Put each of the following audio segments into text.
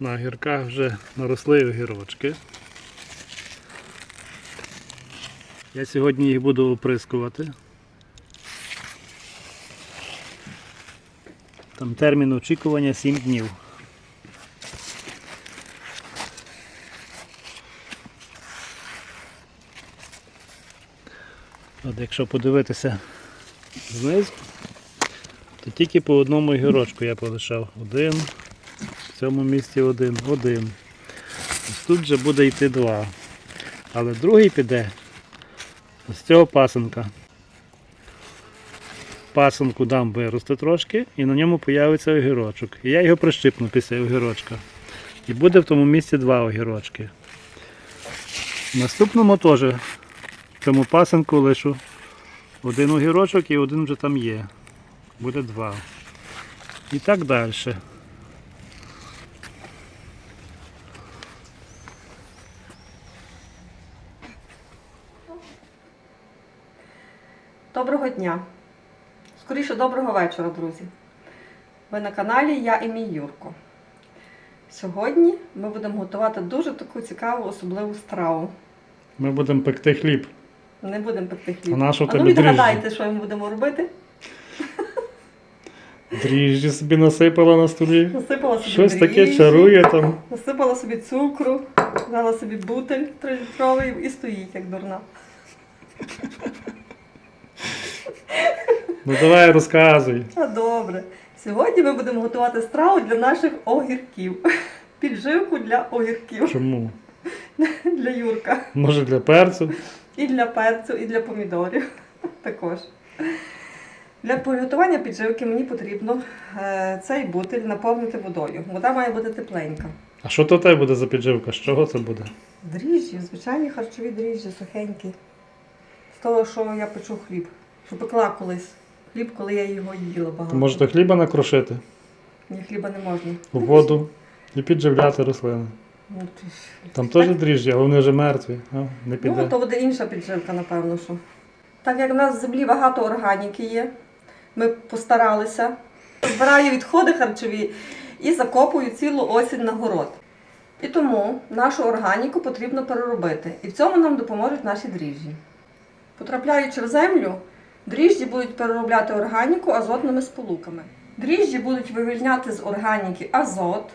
На огірках вже наросли огірочки. Я сьогодні їх буду оприскувати. Там термін очікування 7 днів. От якщо подивитися знизу, то тільки по одному огірочку я полишав. Один, в цьому місці один, один. Ось тут вже буде йти два. Але другий піде з цього пасенка. Пасенку дам виросте трошки і на ньому появиться огірочок. І я його прищипну після огірочка. І буде в тому місці два огірочки. В наступному теж в цьому пасенку лишу один огірочок і один вже там є. Буде два. І так далі. Доброго дня! Скоріше доброго вечора, друзі. Ви на каналі Я і мій Юрко. Сьогодні ми будемо готувати дуже таку цікаву особливу страву. Ми будемо пекти хліб. Не будемо пекти хліб. А на що а ну відгадайте, що ми будемо робити. Дріжджі собі насипала на столі. Насипала собі Щось таке чарує там. Насипала собі цукру, дала собі бутель 3-літровий і стоїть як дурна. Ну давай розказуй. А добре. Сьогодні ми будемо готувати страву для наших огірків. Підживку для огірків Чому? для Юрка. Може для перцю? І для перцю, і для помідорів також. Для приготування підживки мені потрібно е, цей бутиль наповнити водою. Вода має бути тепленька. А що то те буде за підживка? З чого це буде? Дріжджі, звичайні харчові дріжджі, сухенькі. З того, що я печу хліб. Що пекла колись. Хліб, коли я його їла багато. Можете хліба накрошити Ні, хліба не можна. у воду і підживляти рослини. Ну, ти ж- Там теж дріжджі, але вони вже мертві. А, не Ну, піде. то буде інша підживка, напевно, що. Так як в нас в землі багато органіки є, ми постаралися. Збираю відходи харчові і закопую цілу осінь на город. І тому нашу органіку потрібно переробити. І в цьому нам допоможуть наші дріжджі. Потрапляючи в землю, дріжджі будуть переробляти органіку азотними сполуками. Дріжджі будуть вивільняти з органіки азот,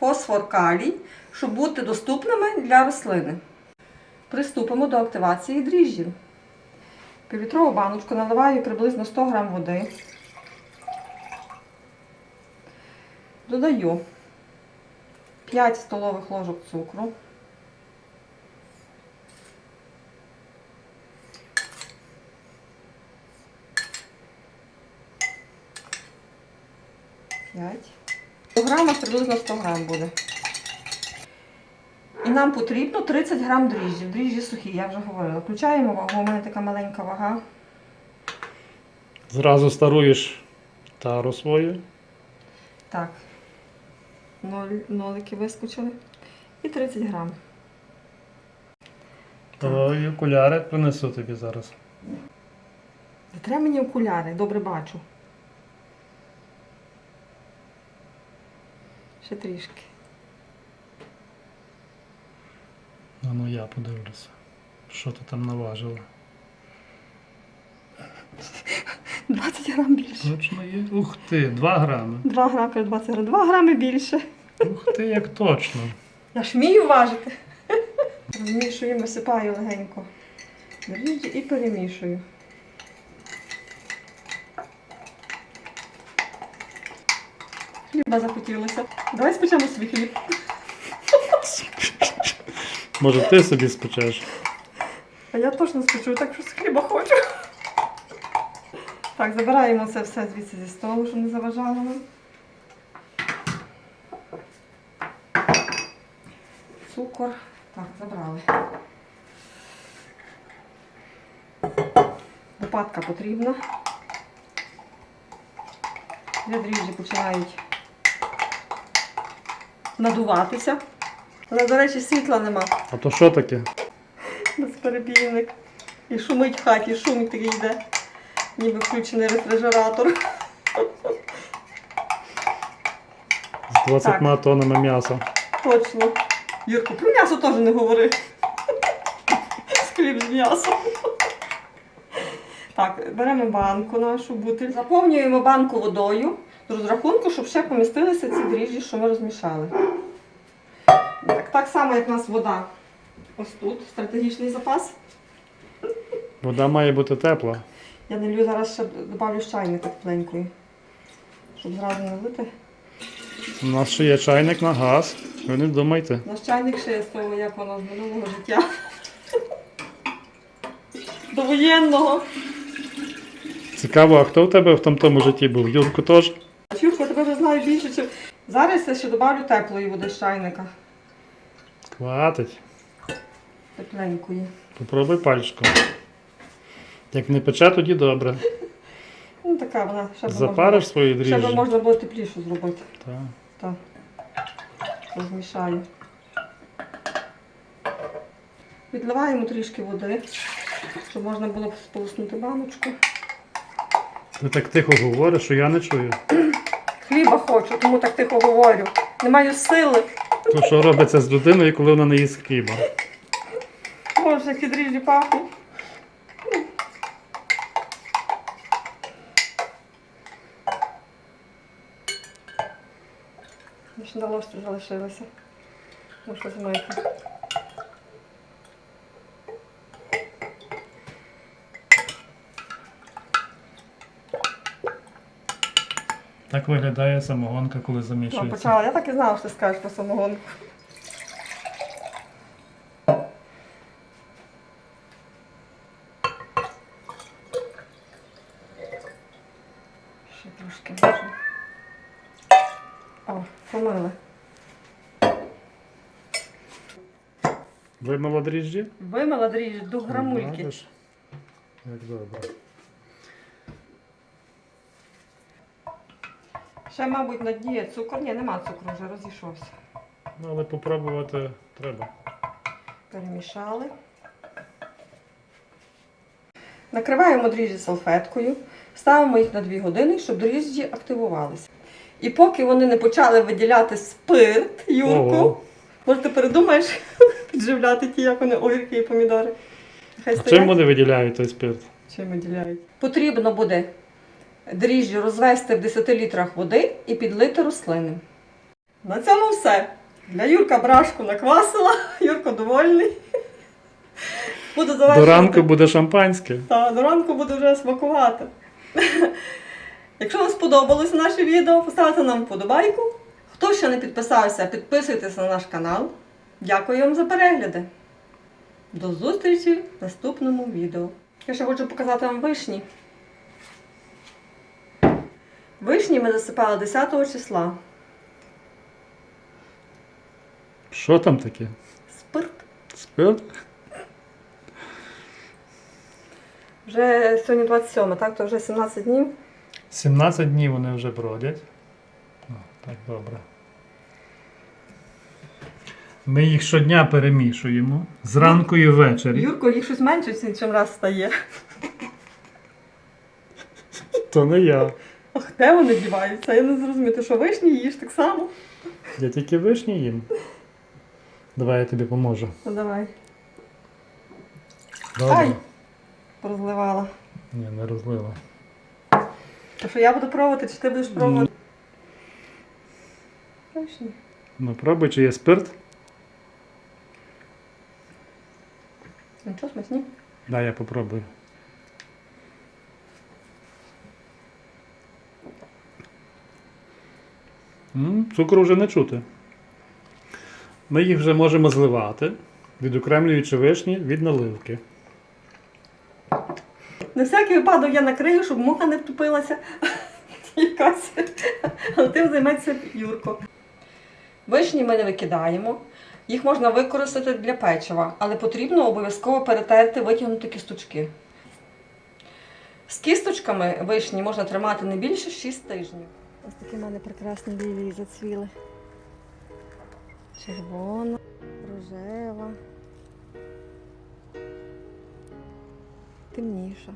фосфор, калій, щоб бути доступними для рослини. Приступимо до активації дріжджів. Півлітрову баночку наливаю приблизно 100 г води. Додаю 5 столових ложок цукру. П'ять. У грамах приблизно 100 грам буде. І нам потрібно 30 грам дріжджів. Дріжджі сухі, я вже говорила. Включаємо вагу, у мене така маленька вага. Зразу старуєш тару свою. Так. Ноль, нолики вискочили. І 30 грам. То і окуляри принесу тобі зараз. Не треба мені окуляри, добре бачу. Ще трішки. А ну я подивлюся. Що ти там наважила? 20 грам більше. Точно є? Ух ти, 2 грами. 2 грами, 20 грам. 2 грами більше. Ух ти, як точно. Я ж вмію важити. Розмішую, висипаю легенько. І перемішую. Хліба захотілося. Давай спечемо свій хліб. Може ти собі спечеш? А я точно спечу, так що з хліба хочу. Так, забираємо це все звідси зі столу, щоб не заважало нам. Цукор. Так, забрали. Лопатка потрібна. Для дріжджі починають надуватися. Але, до речі, світла нема. А то що таке? Безперебійник. І шумить в хаті, шум такий йде. Ніби включений рефрижератор. З 20 тоннами м'яса. Точно. Юрко, про м'ясо теж не говори. Хліб з м'ясом. Так, беремо банку нашу бутиль. Заповнюємо банку водою з розрахунку, щоб ще помістилися ці дріжджі, що ми розмішали. Так, так само, як у нас вода. Ось тут стратегічний запас. Вода має бути тепла. Я налью зараз ще добавлю з чайника тепленької. Щоб зразу не влити. У нас ще є чайник на газ. Ви не думайте. Наш чайник ще є з того, як воно з минулого життя. До воєнного. Цікаво, а хто в тебе в тому житті був? Юрку теж? Чурко, тебе вже знаю більше, чим. Зараз я ще добавлю теплої води з чайника. Хватить. Тепленької. Попробуй пальчиком. Як не пече, тоді добре. Ну така вона ще Запариш свої можна, ще б дріжджі. можна було теплішу зробити. Так. Так. Розмішаю. Відливаємо трішки води, щоб можна було сполоснути баночку. Ти так тихо говориш, що я не чую. Хліба хочу, тому так тихо говорю. Не маю сили. То що робиться з людиною, коли вона не їсть хліба? Боже, які дріжджі пахнуть. На ложці залишилося. Можу змити. Так виглядає самогонка, коли Ну, замішується. почала. Я так і знала, що ти скажеш про самогонку. Ще трошки можу. О, помили. Вимила дріжджі? Вимила дріжджі до грамульки. Як добре. Ще, мабуть, на дні є цукор. Ні, нема цукру, вже розійшовся. Ну, але попробувати треба. Перемішали. Накриваємо дріжджі салфеткою, ставимо їх на 2 години, щоб дріжджі активувалися. І поки вони не почали виділяти спирт, Юрку, Ого. може ти передумаєш підживляти ті, як вони огірки і помідори. Хай А стоять. чим вони виділяють той спирт? Чим виділяють? Потрібно буде дріжджі розвести в 10 літрах води і підлити рослини. На цьому все. Для Юрка брашку наквасила, Юрко довольний. Буду До ранку буде шампанське. Та, до ранку буду вже смакувати. Якщо вам сподобалось наше відео, поставте нам вподобайку. Хто ще не підписався, підписуйтесь на наш канал. Дякую вам за перегляди. До зустрічі в наступному відео. Я ще хочу показати вам вишні. Вишні ми засипали 10 числа. Що там таке? Спирт. Спирт? Вже сьогодні 27, так? То вже 17 днів. 17 днів вони вже бродять. О, так добре. Ми їх щодня перемішуємо. Зранку і ввечері. Юрко їх щось менше, чим раз стає. То не я. Ах, де вони діваються? Я не зрозумію, ти що вишні їш так само? Я тільки вишні їм. Давай я тобі поможу. Ну давай. Добре. Ай! Розливала. Ні, не розлила. То що я буду пробувати, чи ти будеш пробувати? Вишні. Ну пробуй, чи є спирт. Нічого смачні. Дай я попробую. Цукру вже не чути. Ми їх вже можемо зливати, відокремлюючи вишні від наливки. На всякий випадок я накрию, щоб муха не втупилася. Якась. Але тим займеться Юрко. Вишні ми не викидаємо. Їх можна використати для печива, але потрібно обов'язково перетерти, витягнути кісточки. З кісточками вишні можна тримати не більше 6 тижнів. Ось такі в мене прекрасні лілії зацвіли. Червона, рожева, темніша,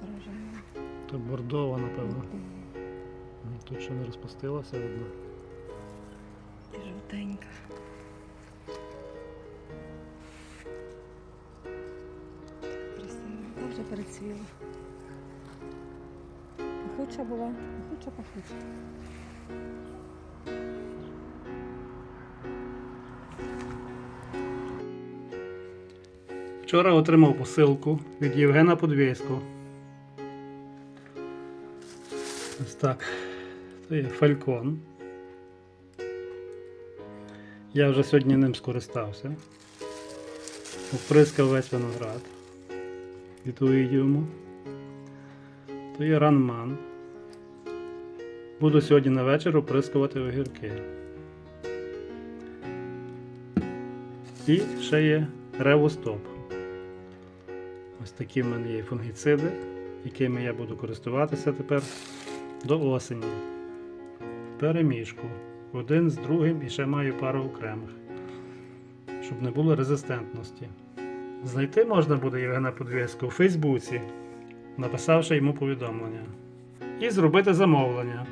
рожева. То бордова, напевно. Тут ще не розпустилося видно. І жовтенька. Красиво. Та вже перецвіла. Пахуча була, пахуча, пахуча. Вчора отримав посилку від Євгена Подвійського. Ось так. Це є фалькон. Я вже сьогодні ним скористався. Оприскав весь виноград. Від йому. То є ранман. Буду сьогодні на вечір оприскувати огірки. І ще є ревостоп. Ось такі в мене є фунгіциди, якими я буду користуватися тепер до осені. В переміжку. Один з другим і ще маю пару окремих, щоб не було резистентності. Знайти можна буде Євгена Подвєського у Фейсбуці, написавши йому повідомлення. І зробити замовлення.